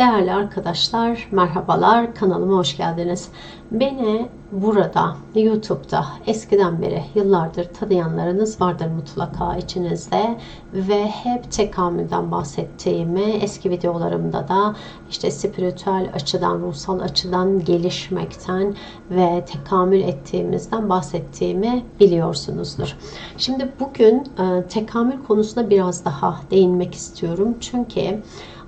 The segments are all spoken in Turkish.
Değerli arkadaşlar, merhabalar. Kanalıma hoş geldiniz. Beni burada, YouTube'da eskiden beri yıllardır tanıyanlarınız vardır mutlaka içinizde ve hep tekamülden bahsettiğimi, eski videolarımda da işte spiritüel açıdan, ruhsal açıdan gelişmekten ve tekamül ettiğimizden bahsettiğimi biliyorsunuzdur. Şimdi bugün e, tekamül konusuna biraz daha değinmek istiyorum. Çünkü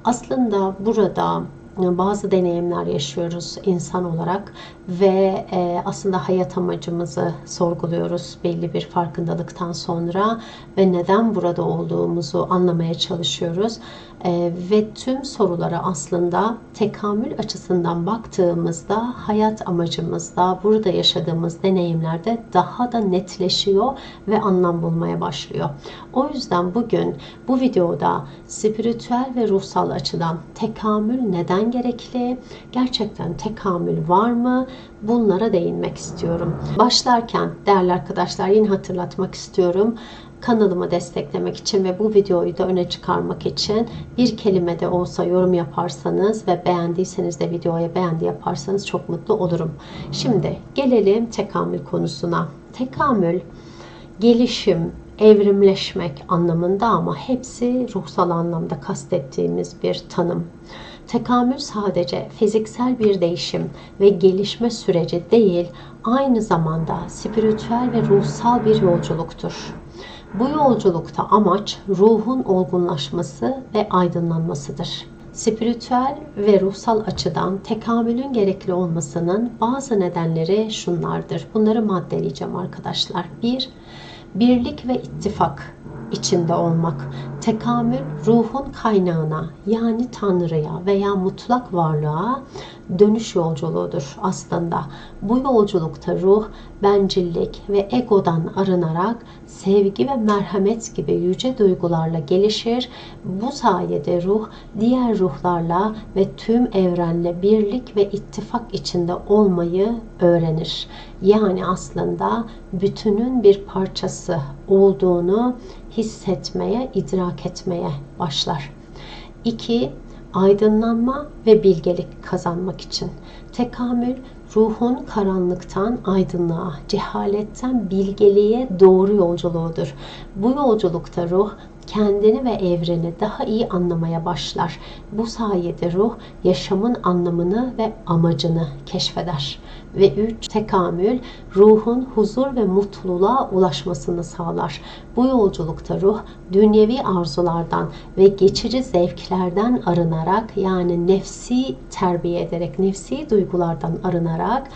aslında burada bazı deneyimler yaşıyoruz insan olarak ve e, aslında hayat amacımızı sorguluyoruz belli bir farkındalıktan sonra ve neden burada olduğumuzu anlamaya çalışıyoruz e, ve tüm sorulara aslında tekamül açısından baktığımızda hayat amacımızda burada yaşadığımız deneyimlerde daha da netleşiyor ve anlam bulmaya başlıyor. O yüzden bugün bu videoda spiritüel ve ruhsal açıdan tekamül neden gerekli? Gerçekten tekamül var mı? Bunlara değinmek istiyorum. Başlarken değerli arkadaşlar yine hatırlatmak istiyorum kanalımı desteklemek için ve bu videoyu da öne çıkarmak için bir kelime de olsa yorum yaparsanız ve beğendiyseniz de videoya beğendi yaparsanız çok mutlu olurum. Şimdi gelelim tekamül konusuna. Tekamül, gelişim, evrimleşmek anlamında ama hepsi ruhsal anlamda kastettiğimiz bir tanım. Tekamül sadece fiziksel bir değişim ve gelişme süreci değil, aynı zamanda spiritüel ve ruhsal bir yolculuktur. Bu yolculukta amaç ruhun olgunlaşması ve aydınlanmasıdır. Spiritüel ve ruhsal açıdan tekamülün gerekli olmasının bazı nedenleri şunlardır. Bunları maddeleyeceğim arkadaşlar. 1. birlik ve ittifak içinde olmak. Tekamül ruhun kaynağına yani Tanrı'ya veya mutlak varlığa dönüş yolculuğudur aslında. Bu yolculukta ruh bencillik ve egodan arınarak sevgi ve merhamet gibi yüce duygularla gelişir. Bu sayede ruh diğer ruhlarla ve tüm evrenle birlik ve ittifak içinde olmayı öğrenir. Yani aslında bütünün bir parçası olduğunu hissetmeye, idrak etmeye başlar. 2. Aydınlanma ve bilgelik kazanmak için. Tekamül ruhun karanlıktan aydınlığa, cehaletten bilgeliğe doğru yolculuğudur. Bu yolculukta ruh kendini ve evreni daha iyi anlamaya başlar. Bu sayede ruh yaşamın anlamını ve amacını keşfeder. Ve 3. Tekamül ruhun huzur ve mutluluğa ulaşmasını sağlar. Bu yolculukta ruh dünyevi arzulardan ve geçici zevklerden arınarak yani nefsi terbiye ederek, nefsi duygulardan arınarak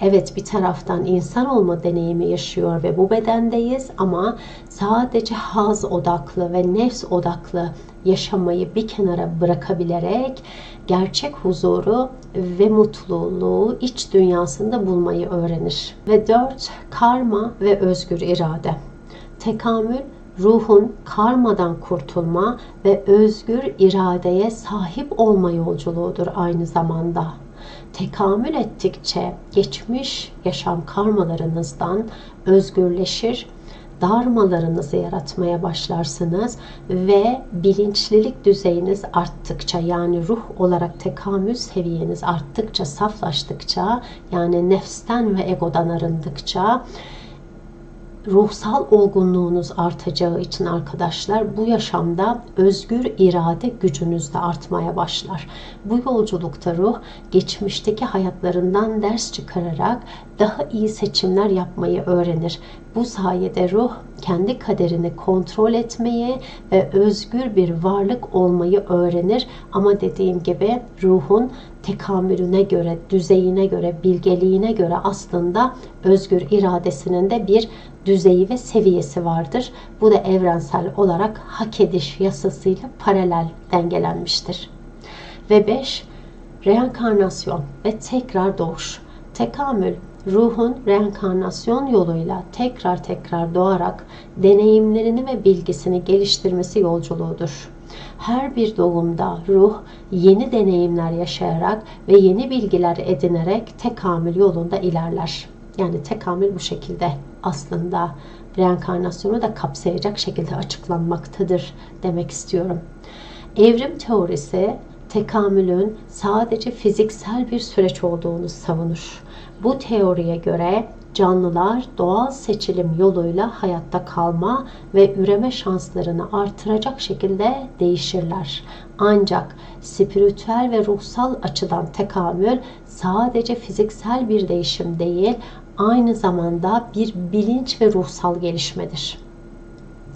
Evet bir taraftan insan olma deneyimi yaşıyor ve bu bedendeyiz ama sadece haz odaklı ve nefs odaklı yaşamayı bir kenara bırakabilerek gerçek huzuru ve mutluluğu iç dünyasında bulmayı öğrenir. Ve dört, karma ve özgür irade. Tekamül ruhun karmadan kurtulma ve özgür iradeye sahip olma yolculuğudur aynı zamanda tekamül ettikçe geçmiş yaşam karmalarınızdan özgürleşir, darmalarınızı yaratmaya başlarsınız ve bilinçlilik düzeyiniz arttıkça yani ruh olarak tekamül seviyeniz arttıkça, saflaştıkça yani nefsten ve egodan arındıkça ruhsal olgunluğunuz artacağı için arkadaşlar bu yaşamda özgür irade gücünüz de artmaya başlar. Bu yolculukta ruh geçmişteki hayatlarından ders çıkararak daha iyi seçimler yapmayı öğrenir. Bu sayede ruh kendi kaderini kontrol etmeyi ve özgür bir varlık olmayı öğrenir. Ama dediğim gibi ruhun tekamülüne göre, düzeyine göre, bilgeliğine göre aslında özgür iradesinin de bir düzeyi ve seviyesi vardır. Bu da evrensel olarak hak ediş yasasıyla paralel dengelenmiştir. Ve 5. Reenkarnasyon ve tekrar doğuş. Tekamül ruhun reenkarnasyon yoluyla tekrar tekrar doğarak deneyimlerini ve bilgisini geliştirmesi yolculuğudur. Her bir doğumda ruh yeni deneyimler yaşayarak ve yeni bilgiler edinerek tekamül yolunda ilerler. Yani tekamül bu şekilde aslında reenkarnasyonu da kapsayacak şekilde açıklanmaktadır demek istiyorum. Evrim teorisi tekamülün sadece fiziksel bir süreç olduğunu savunur. Bu teoriye göre canlılar doğal seçilim yoluyla hayatta kalma ve üreme şanslarını artıracak şekilde değişirler. Ancak spiritüel ve ruhsal açıdan tekamül sadece fiziksel bir değişim değil, aynı zamanda bir bilinç ve ruhsal gelişmedir.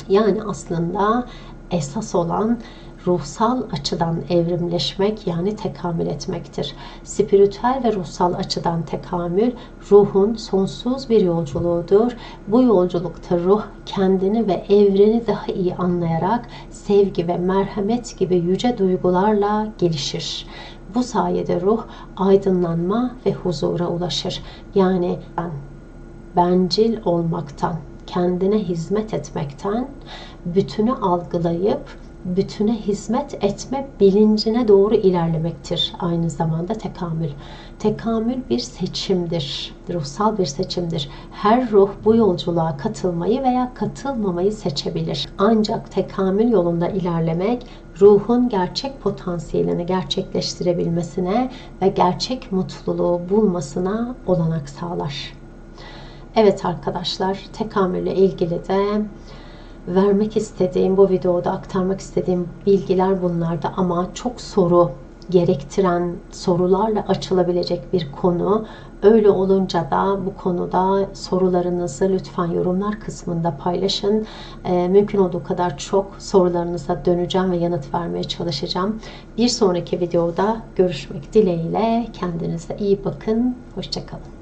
Yani aslında esas olan ruhsal açıdan evrimleşmek yani tekamül etmektir. Spiritüel ve ruhsal açıdan tekamül ruhun sonsuz bir yolculuğudur. Bu yolculukta ruh kendini ve evreni daha iyi anlayarak sevgi ve merhamet gibi yüce duygularla gelişir. Bu sayede ruh aydınlanma ve huzura ulaşır. Yani ben bencil olmaktan, kendine hizmet etmekten, bütünü algılayıp bütüne hizmet etme bilincine doğru ilerlemektir. Aynı zamanda tekamül. Tekamül bir seçimdir. Ruhsal bir seçimdir. Her ruh bu yolculuğa katılmayı veya katılmamayı seçebilir. Ancak tekamül yolunda ilerlemek ruhun gerçek potansiyelini gerçekleştirebilmesine ve gerçek mutluluğu bulmasına olanak sağlar. Evet arkadaşlar, tekamülle ilgili de vermek istediğim, bu videoda aktarmak istediğim bilgiler bunlardı ama çok soru gerektiren sorularla açılabilecek bir konu. Öyle olunca da bu konuda sorularınızı lütfen yorumlar kısmında paylaşın. Ee, mümkün olduğu kadar çok sorularınıza döneceğim ve yanıt vermeye çalışacağım. Bir sonraki videoda görüşmek dileğiyle. Kendinize iyi bakın. Hoşçakalın.